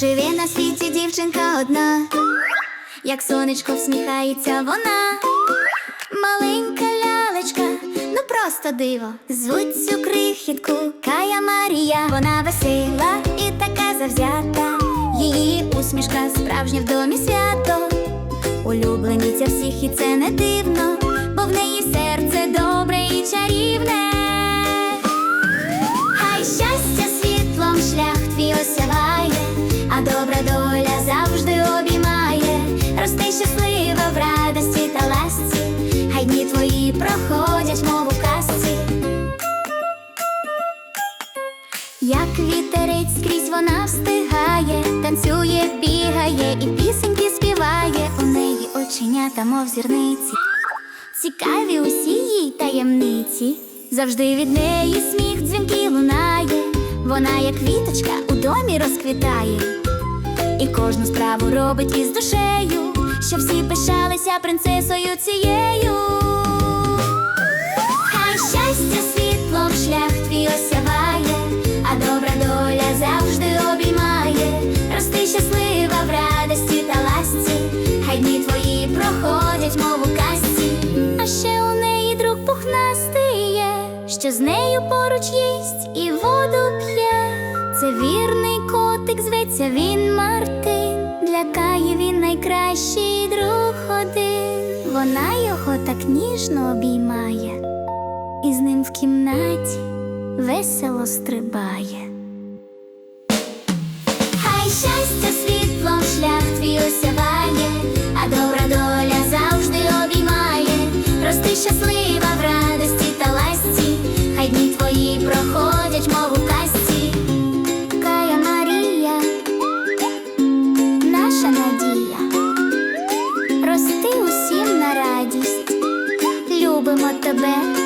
Живе на світі дівчинка одна, як сонечко всміхається вона, маленька лялечка, ну просто диво. Звуть цю крихітку Кая Марія. Вона весела і така завзята. Її усмішка справжня в домі свято. Улюблениця всіх, і це не дивно, бо в неї серце добре і чарівне. Проходять, мов у казці. Як вітерець скрізь вона встигає, танцює, бігає і пісеньки співає. У неї оченята, мов зірниці. Цікаві усі їй таємниці. Завжди від неї сміх дзвінки лунає. Вона, як квіточка, у домі розквітає. І кожну справу робить із душею, щоб всі пишалися принцесою цією. В радості та ласці, хай дні твої проходять, мов у казці. А ще у неї друг пухнастий є, що з нею поруч їсть і воду п'є. Це вірний котик, зветься він Мартин. Для Каї він найкращий друг один. Вона його так ніжно обіймає і з ним в кімнаті весело стрибає. осяває, а добра доля завжди обіймає, рости щаслива в радості та ласті, хай дні твої проходять, мов у касті. Кая Марія, наша надія, рости усім на радість, любимо тебе.